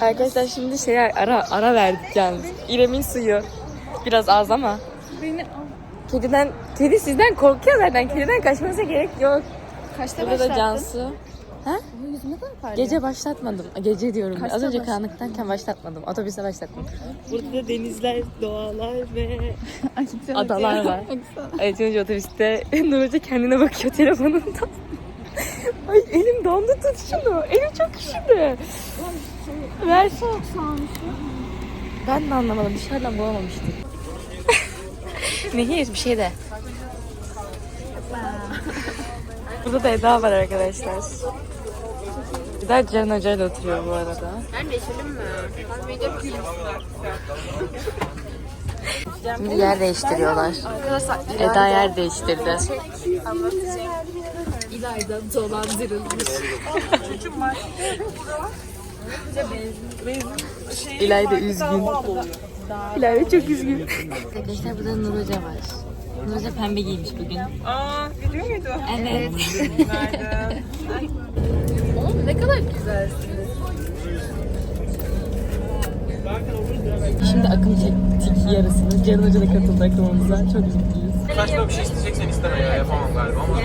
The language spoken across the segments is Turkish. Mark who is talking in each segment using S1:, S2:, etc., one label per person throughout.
S1: Arkadaşlar şimdi şey ara ara verdik yalnız. İrem'in suyu. Biraz az ama.
S2: Beni
S1: Kediden, kedi sizden korkuyor zaten. Kediden kaçmanıza gerek yok.
S2: kaçta
S1: Burada da
S2: başlattın?
S1: Cansu.
S2: Ama yüzüme parlıyor?
S1: Gece başlatmadım. Gece diyorum.
S2: Kaçta
S1: Az önce
S2: başladın?
S1: karanlıktayken başlatmadım. Otobüse başlattım. Burada da denizler, doğalar ve adalar var. Evet önce otobüste Nur Hoca kendine bakıyor telefonunda. Ay elim dondu tut şunu. Elim çok üşüdü. Ver.
S2: Çok soğumuş.
S1: Ben de anlamadım. Dışarıdan bulamamıştım. Nehir bir şey de. Burada da Eda var arkadaşlar. Eda Can Hoca ile oturuyor bu arada.
S3: Ben değişelim mi? Ben video
S1: Şimdi yer değiştiriyorlar.
S3: Arkadaşlar
S1: Eda yer değiştirdi.
S3: İlayda dolandırılmış.
S1: İlayda üzgün. İlayda çok üzgün. Arkadaşlar burada Nur Hoca var. Nur Hoca pembe giymiş bugün.
S4: Aa, biliyor muydu?
S1: Evet.
S4: Nerede?
S3: Oğlum ne kadar güzelsiniz.
S1: Şimdi akım çektik yarısını. Can Hoca da katıldı akımımıza. Çok mutluyuz.
S5: Saçma bir şey isteyeceksen isteme ya yapamam galiba ama.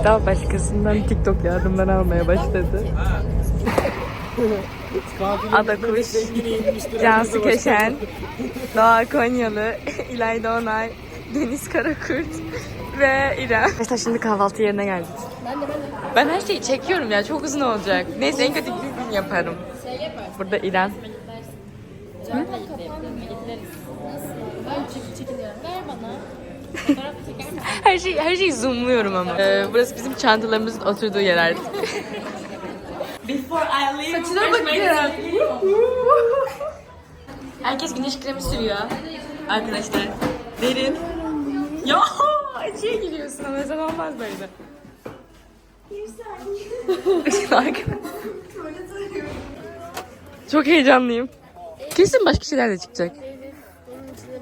S1: Eda başkasından TikTok yardımları almaya başladı. Ada Kuş, Cansu Köşen, Doğa Konyalı, İlayda Onay, Deniz Karakurt ve İrem. Arkadaşlar şimdi kahvaltı yerine geldik. Ben her şeyi çekiyorum ya çok uzun olacak. Neyse en kötü bir gün yaparım. Burada İrem. Her şey her şeyi zoomluyorum ama. Ee, burası bizim çantalarımızın oturduğu yer artık. Saçına bakın. Herkes güneş kremi sürüyor. Arkadaşlar. Derin. Ya acıya giriyorsun ama sen olmaz böyle. Çok heyecanlıyım. Kesin başka şeyler de çıkacak.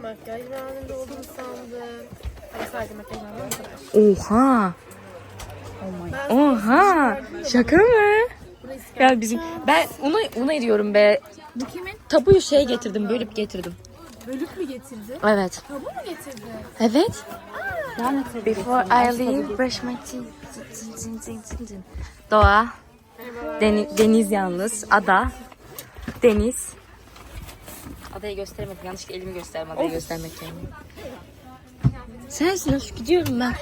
S3: Makyaj olduğunu sandım. Sadece makyaj.
S1: Oha. Oha. Şaka mı? Ya bizim ben onu onu diyorum be.
S2: Bu kimin?
S1: Tabuyu şey getirdim, bölüp getirdim.
S2: Bölük mü getirdi?
S1: Evet.
S2: Tabu mu getirdi?
S1: Evet. Before I leave, brush my teeth. Doğa. Deni- deniz yalnız. Ada. Deniz. Adayı gösteremedim. Yanlışlıkla elimi gösterdim. Adayı göstermek yerine. Sensin gidiyorum ben.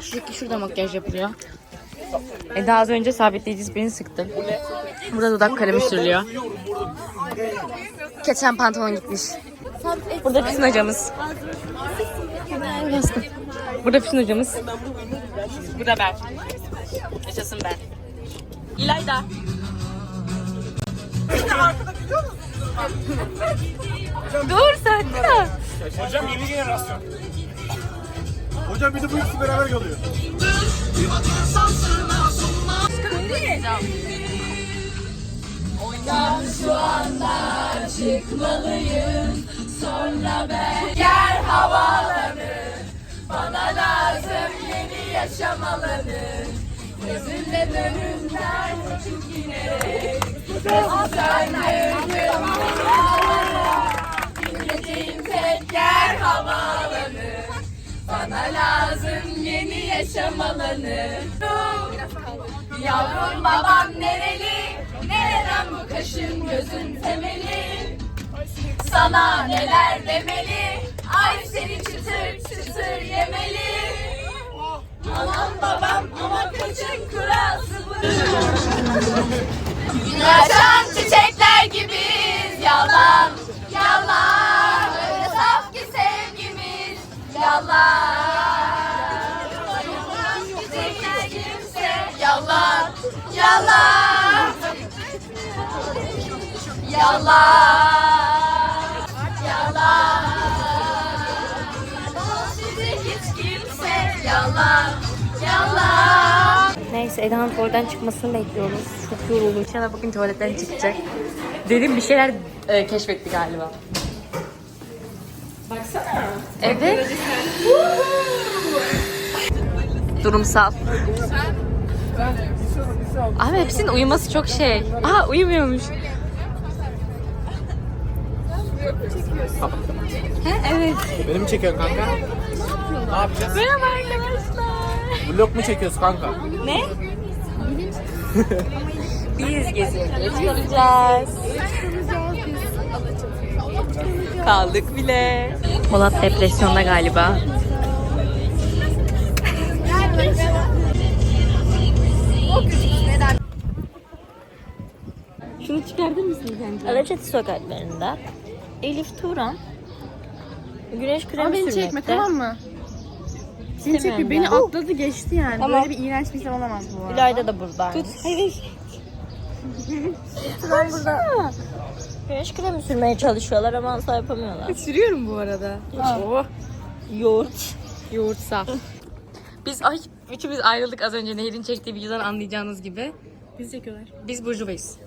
S1: Şuradaki şurada makyaj yapılıyor. Eda az önce sabitleyici spreyini sıktı. Burada dudak kalemi sürülüyor. Keçen pantolon gitmiş. Burada Füsun hocamız. Burada Füsun hocamız. Burada ben. Yaşasın ben. İlayda. Dur sen de.
S5: Hocam yeni jenerasyon. Hocam bir de bu ikisi beraber kalıyor.
S1: Oyundan şu anda çıkmalıyım. Sonra ben yer havalanır Bana lazım yeni yaşam alanı Gözümle dönümler çekinerek Nasıl sen de
S6: Yavrum babam nereli? Nereden bu kaşın gözün temeli? Sana neler demeli? Ay seni çıtır çıtır yemeli. Anam babam ama kaçın kurası bu. Açan çiçekler gibiyiz yalan yalan. Öyle saf ki sevgimiz yalan. Yalan. Yalan yalan. Sizi hiç kimse yalan yalan.
S1: Neyse Eda'nın tuvaletten çıkmasını bekliyoruz. Çok yoruldum. İnşallah bugün tuvaletten çıkacak. Derin bir şeyler e, keşfetti galiba. Baksana. Evet. Durumsal. Abi hepsinin uyuması çok şey. Aa uyumuyormuş. He, evet.
S5: Beni mi çekiyorsun kanka? Ne yapacağız?
S1: Merhaba arkadaşlar.
S5: Vlog mu çekiyoruz kanka?
S1: Ne? Biz gezintiye çıkacağız. Kaldık bile. Polat depresyonda galiba. Şunu çıkartır mısın sence?
S7: Alaçatı sokaklarında Elif Turan güneş kremi
S2: Ama beni
S7: sürmekte.
S2: çekme tamam mı? Seni çekme. Beni atladı geçti yani.
S7: Tamam.
S2: Böyle bir iğrenç bir insan olamaz bu arada.
S7: İlayda da buradaymış. Hayır. Turan burada güneş kremi sürmeye çalışıyorlar ama asla yapamıyorlar.
S1: Sürüyorum bu arada. Oh.
S7: Yoğurt.
S1: Yoğurt saf. Biz ay üçümüz ayrıldık az önce Nehir'in çektiği videodan anlayacağınız gibi.
S2: Bizi çekiyorlar.
S1: Biz burjuvayız.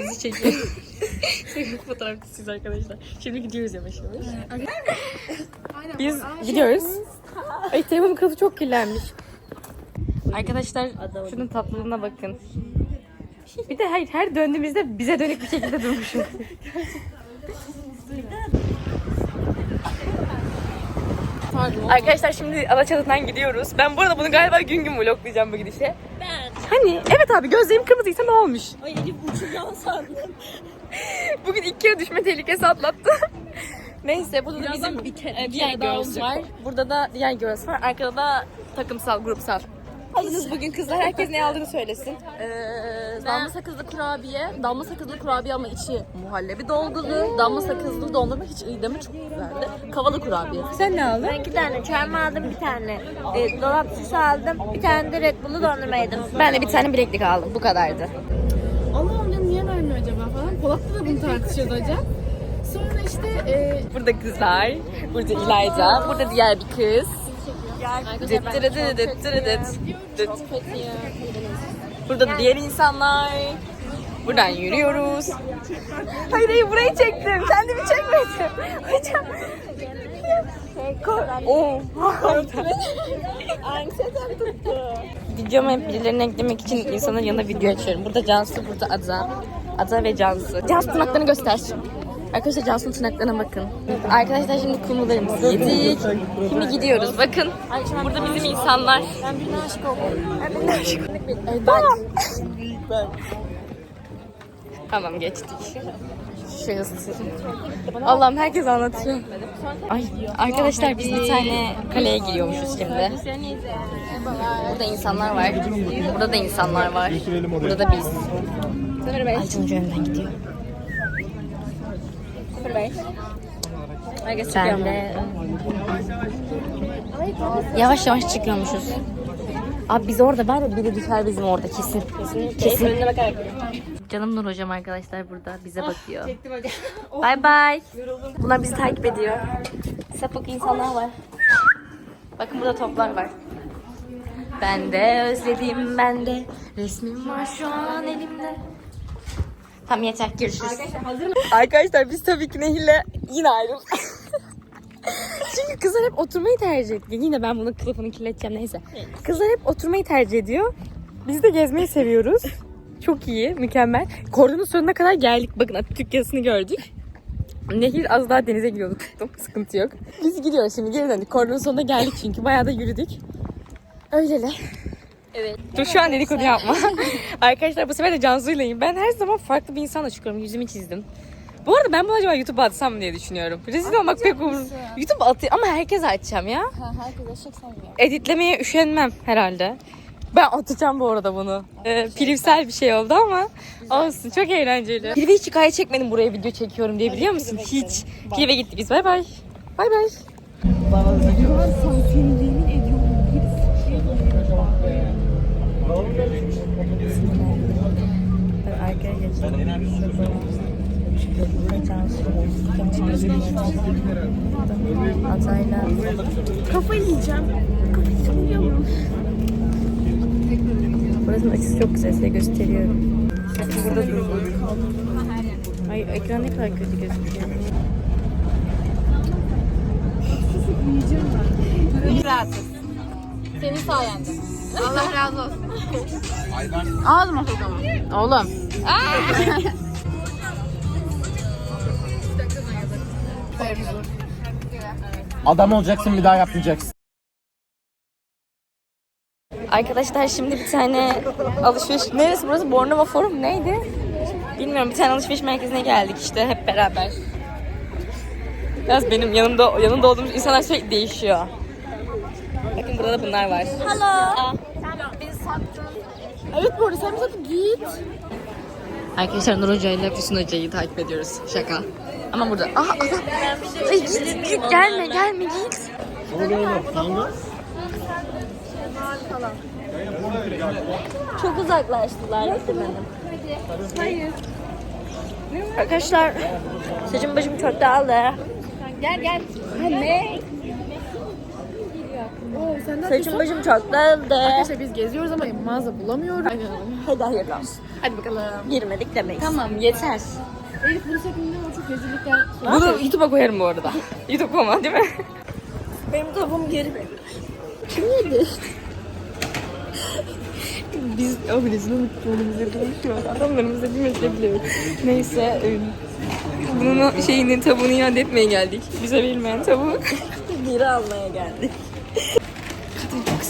S1: Bizi çekiyor. Fotoğrafçısıyız arkadaşlar. Şimdi gidiyoruz yavaş yavaş. Biz gidiyoruz. Ay telefonun kılıfı çok kirlenmiş. Arkadaşlar şunun tatlılığına bakın. Bir de hayır her döndüğümüzde bize dönük bir şekilde durmuşuz. Arkadaşlar şimdi Alaçatı'dan gidiyoruz. Ben bu arada bunu galiba gün gün vloglayacağım bu gidişe.
S7: Ben.
S1: Hani evet abi gözlerim kırmızıysa ne olmuş?
S7: Ay Elif uçacağını sandım.
S1: Bugün ilk kere düşme tehlikesi atlattı. Neyse burada da bizim bir e, diğer girls var. Burada da diğer girls var. Arkada da takımsal, grupsal. Aldınız bugün kızlar. Herkes ne aldığını söylesin.
S3: Ee, damla sakızlı kurabiye. Damla sakızlı kurabiye ama içi muhallebi dolgulu. Damla sakızlı dondurma hiç iyi deme çok güzeldi. Kavalı kurabiye.
S1: Sen ne aldın?
S7: Ben iki tane çarmı aldım, bir tane e, dolap süsü aldım, bir tane de Red Bull'u dondurma yedim.
S1: Ben de bir tane bileklik aldım. Bu kadardı.
S2: Allah'ım ya niye vermiyor acaba falan. Polat'ta da bunu tartışıyordu hocam. Sonra işte e,
S1: Burada kızlar. Burada İlayda. Burada diğer bir kız. Burada da diğer insanlar. Buradan yürüyoruz. Hayır hayır burayı çektim. Kendimi çekmedim. Hocam. Oo. Videoma hep birilerini eklemek için insanın yanına video açıyorum. Burada Cansu, burada Ada. Ada ve Cansu. Cansu tırnaklarını göster. Arkadaşlar Cansu'nun tırnaklarına bakın. Arkadaşlar şimdi kumrularımızı yedik. Şimdi gidiyoruz. Bakın. Burada bizim insanlar. Ben birine aşık oldum. Ben birine aşık oldum. Tamam. Tamam geçtik. Şurası. Allah'ım herkes anlatıyor. Ay arkadaşlar biz bir tane kaleye giriyormuşuz şimdi. Burada insanlar var. Burada da insanlar var. Burada da biz. Ay Tuncu önden gidiyor. Ben de... Yavaş yavaş çıkıyormuşuz. Abi biz orada var ya biri düşer bizim orada kesin. Kesin. Canım Nur hocam arkadaşlar burada bize bakıyor. Bay bay. Bunlar bizi takip ediyor. Sapık insanlar var. Bakın burada toplar var. Ben de özledim ben de. Resmim var şu an elimde. Tamam yeter görüşürüz. Arkadaşlar biz tabii ki Nehir'le yine ayrıldık. Çünkü kızlar hep oturmayı tercih ediyor. Yine ben bunun kılıfını kirleteceğim neyse. Kızlar hep oturmayı tercih ediyor. Biz de gezmeyi seviyoruz. Çok iyi, mükemmel. Kordonun sonuna kadar geldik. Bakın Atatürk yazısını gördük. Nehir az daha denize giriyordu tuttum. Sıkıntı yok. Biz gidiyoruz şimdi geri döndük. Kordonun sonuna geldik çünkü. Bayağı da yürüdük. Öylele.
S7: Evet.
S1: Dur şu an dedikodu yapma. Arkadaşlar bu sefer de Cansu'ylayım. Ben her zaman farklı bir insanla çıkıyorum. Yüzümü çizdim. Bu arada ben bunu acaba YouTube'a atsam mı diye düşünüyorum. Rezil olmak pek umur. YouTube'a atayım ama herkese açacağım ya. Editlemeye üşenmem herhalde. Ben atacağım bu arada bunu. Ee, pilivsel bir şey oldu ama olsun çok eğlenceli. Pilive hiç hikaye çekmedim buraya video çekiyorum diye biliyor musun? Hiç. Pilive gitti biz bay bay. Bay bay.
S7: Azayla
S1: Burasının açısı çok güzel size gösteriyorum. Burada durdum. Ay ekran ne kadar kötü gözüküyor.
S3: Senin sayende.
S2: Allah razı olsun. Ağzıma sokamam. Oğlum.
S5: Adam olacaksın bir daha yapmayacaksın.
S1: Arkadaşlar şimdi bir tane alışveriş... Neresi burası? Bornova Forum neydi? Bilmiyorum bir tane alışveriş merkezine geldik işte hep beraber. Biraz benim yanımda yanında olduğumuz insanlar sürekli değişiyor. Burada da bunlar var.
S2: Evet bu arada sen bir zaten git.
S1: Arkadaşlar Nur Hoca ile Füsun Hoca'yı takip ediyoruz. Şaka. Ama burada. Aha adam. Ay, git, git gelme gelme git.
S7: Çok uzaklaştılar efendim.
S1: Arkadaşlar saçım başım çok dağıldı.
S2: Gel gel.
S1: Saçım başım çok dağıldı.
S2: Arkadaşlar biz geziyoruz ama mağaza bulamıyoruz.
S1: Hadi hayırlı olsun.
S2: Hadi bakalım.
S1: Girmedik demeyiz. Tamam yeter.
S2: Elif bunu şeklinde o çok rezillikler.
S1: Bunu YouTube'a koyarım bu arada. YouTube ama değil mi? Benim tavuğum geri Kim yedi? Biz o birisini önümüzde durmuş Adamlarımızda bir metre bile yok. Neyse. e, Bunun şeyini tavuğunu iade etmeye geldik. Bize verilmeyen tavuğu geri almaya geldik.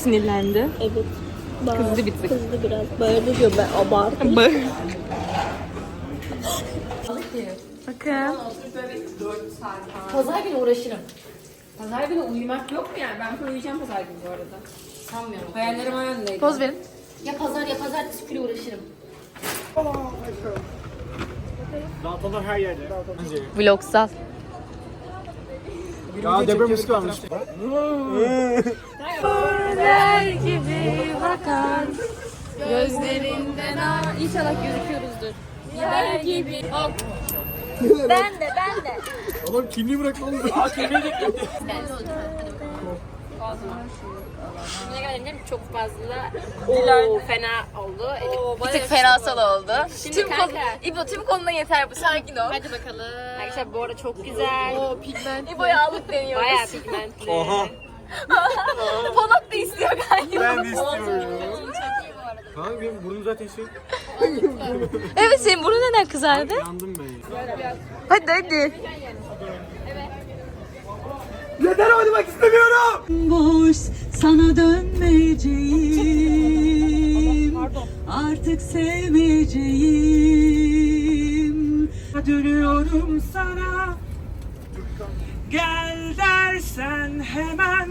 S1: Sinirlendi.
S7: Evet.
S1: Kızdı bir tık.
S7: Kızdı biraz. Böyle diyor ben abartım.
S1: Bak. Bakın.
S3: Pazar günü uğraşırım. Pazar günü uyumak yok mu yani? Ben uyuyacağım pazar günü bu arada. Sanmıyorum. Hayallerim hayalindeydi.
S2: Poz verin.
S3: Ya pazar ya pazartesi günü uğraşırım.
S5: Dağıtalar her yerde.
S1: Vlogsal.
S5: Ya deprem riski varmış.
S1: Gözler gibi bakan
S2: Gözlerinden ha. İnşallah gözüküyoruzdur.
S1: yer gibi.
S7: Ben de ben de.
S5: Adam kimliği bırak lan. Aa kimliği de
S3: Ne kadar çok fazla Oo, fena oldu.
S1: Bir tık fenasal oldu.
S3: Şimdi
S1: tüm
S3: kanka.
S1: konu, İbo tüm konuda yeter bu sakin ol.
S2: Hadi bakalım.
S3: Arkadaşlar bu arada çok güzel.
S2: O pigment.
S1: İbo'ya alıp deniyoruz.
S3: Bayağı pigmentli.
S5: Oha.
S1: Polat da istiyor galiba.
S5: Ben de istiyorum. Kanka benim burnum zaten şey.
S1: Evet senin burnun neden kızardı?
S5: Yandım ben.
S1: Hadi hadi.
S5: Yeter oynamak istemiyorum.
S8: boş sana dönmeyeceğim artık sevmeyeceğim dönüyorum sana gel dersen hemen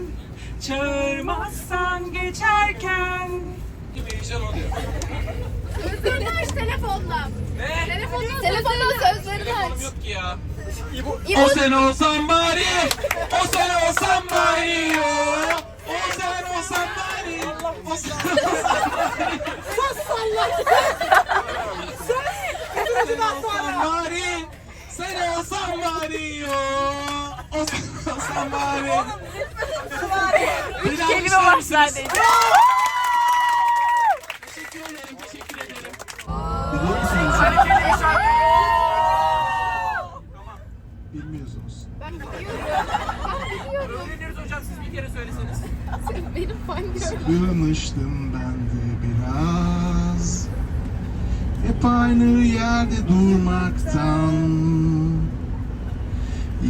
S8: çağırmazsan geçerken
S2: Sözlerini aç telefonla. Ne? Telefonla, telefonla sözlerini aç.
S5: O sen olsan bari. O sen olsan bari. O sen olsan bari. O sen olsan bari. Sus salla. Sen olsan bari. Sen olsan bari. O sen olsan bari. Üç kelime var sadece. Teşekkür ederim, teşekkür ederim. Bilmiyorsunuz. Ben biliyorum. Öğreniriz hocam siz bir kere söyleseniz.
S2: Benim fan
S9: Sıkılmıştım ben de biraz Hep aynı yerde durmaktan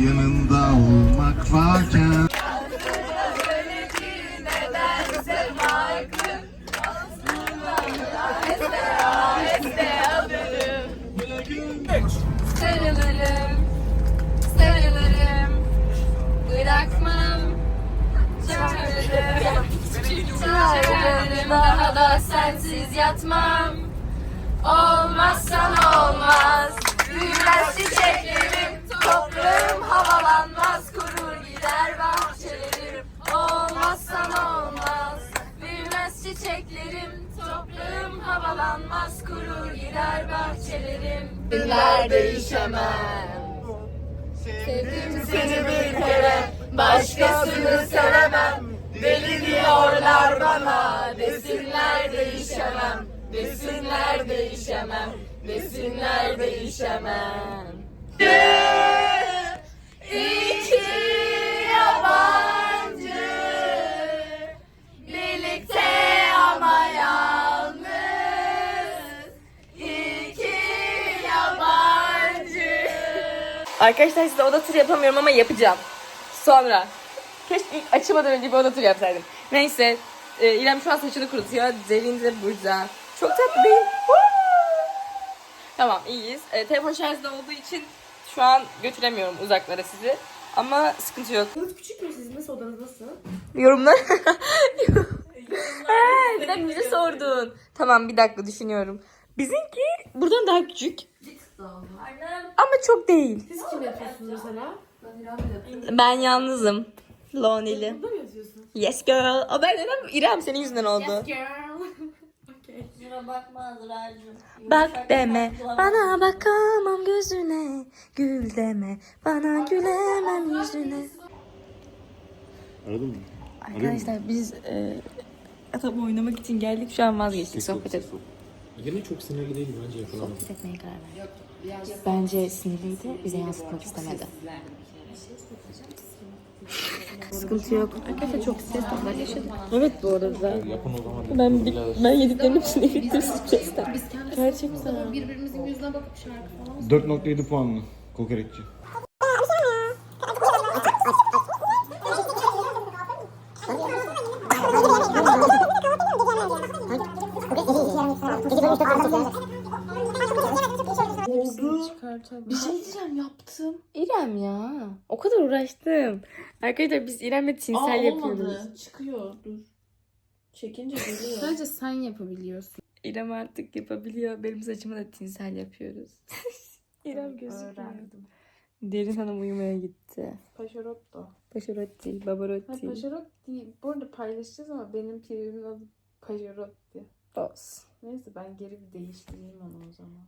S9: Yanında olmak varken.
S6: Sarılırım, sarılırım, bırakmam. Çağırırım, çağırırım, daha da sensiz yatmam. Olmazsan olmaz, büyümez çiçeklerim, gider bahçelerim. Günler değişemem. Sevdim seni bir kere, başkasını sevemem. Deli diyorlar bana, desinler değişemem. Desinler değişemem, desinler değişemem. İki
S1: Arkadaşlar size oda turu yapamıyorum ama yapacağım. Sonra. Keşke ilk açılmadan önce bir oda turu yapsaydım. Neyse. E, İrem şu an saçını kurutuyor. Derin de burada. Çok tatlı değil. Tamam iyiyiz. E, telefon şarjda olduğu için şu an götüremiyorum uzaklara sizi. Ama sıkıntı yok.
S2: Odanız küçük mü sizin? Nasıl odanız nasıl?
S1: Yorumlar. Ha, bir dakika bize sordun. Tamam bir dakika düşünüyorum. Bizimki buradan daha küçük. Ama çok değil.
S2: Siz kim yapıyorsunuz mesela?
S1: Ben yalnızım. Lonely.
S2: Burada mı yazıyorsunuz?
S1: Yes girl. O ben neden İrem senin yüzünden oldu.
S2: Girl.
S7: Şuna bakma Azra'cığım.
S1: Bak deme bana bakamam gözüne Gül deme bana gülemem yüzüne
S9: Aradın mı?
S1: Arkadaşlar biz e, atama oynamak için geldik şu an vazgeçtik sohbet et.
S5: Yine çok sinirli değilim bence yapalım.
S1: Sohbet etmeye karar verdik. Bence sinirliydi bize yansıtmak istemedi. Sıkıntı yok. Arkadaşlar çok stres toplar yaşadık. Evet bu arada.
S5: Yapın o zaman.
S1: Ben ben yediklerim için erittim stresten. Gerçekten.
S2: Birbirimizin yüzüne bakıp şarkı falan
S9: 4.7 puanlı kokoreççi.
S1: Bir şey diyeceğim yaptım. İrem ya. O kadar uğraştım. Arkadaşlar biz İrem'le tinsel yapıyoruz.
S2: Çıkıyor. Dur. Çekince geliyor. Sadece sen yapabiliyorsun.
S1: İrem artık yapabiliyor. Benim saçımı da tinsel yapıyoruz. İrem gözükmüyor. Derin Hanım uyumaya gitti.
S2: Paşarotto.
S1: Paşarotti, Babarotti.
S2: Ha, Paşarot değil. Bu arada paylaşacağız ama benim privimin adı Paşarotti.
S1: Boss.
S2: Neyse ben geri bir değiştireyim onu o zaman.